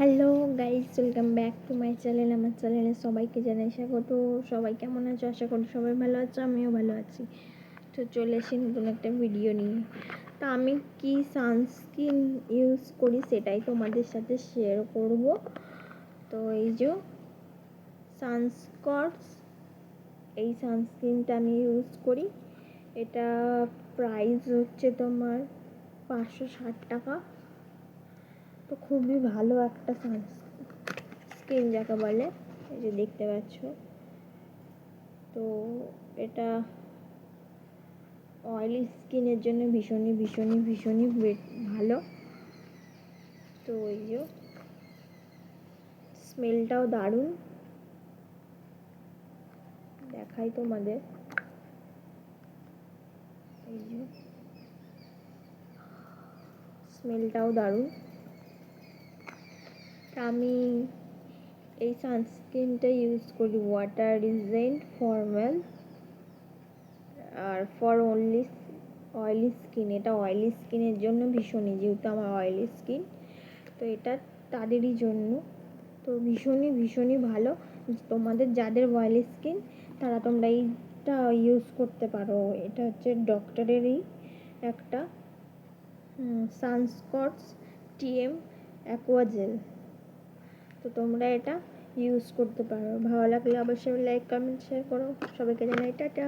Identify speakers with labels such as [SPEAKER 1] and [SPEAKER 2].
[SPEAKER 1] Hello guys, welcome back to my channel. আমার চ্যানেলে সবাইকে জানাই স্বাগত। সবাই কেমন আছো? আশা করি সবাই ভালো আছো, আমিও ভালো আছি। তো চলে এসে নতুন একটা ভিডিও নিয়ে। তা আমি কি সানস্ক্রিন ইউজ করি সেটাই তোমাদের সাথে শেয়ার করব। তো এই যে সানস্কটস এই সানস্ক্রিনটা আমি ইউজ করি। এটা প্রাইস হচ্ছে তোমার পাঁচশো ষাট টাকা। তো খুবই ভালো একটা স্কিন যাকে বলে, এই যে দেখতে পাচ্ছ। তো এটা অয়েলি স্কিনের জন্য ভীষণই ভীষণই ভীষণই ভালো। তো এই যে স্মেলটাও দারুণ। দেখাই তোমাদের। এই যে স্মেলটাও দারুণ। আমি এই সানস্ক্রিনটা ইউজ করি ওয়াটার রিজেন্ট ফর্মাল আর ফর অনলি অয়েলি স্কিন এটা অয়েলি স্কিনের জন্য ভীষণই, যেহেতু আমার অয়েলি স্কিন তো এটা তাদেরই জন্য, তো ভীষণই ভীষণই ভালো। তোমাদের যাদের অয়েলি স্কিন তারা তোমরা এইটা ইউজ করতে পারো। এটা হচ্ছে ডক্টরেরই একটা সানস্কটস টিএম অ্যাকোয়াজেল তো তোমরা এটা ইউজ করতে পারো। ভালো লাগলে অবশ্যই লাইক কমেন্ট শেয়ার করো। সবাইকে জানাই, টাটা।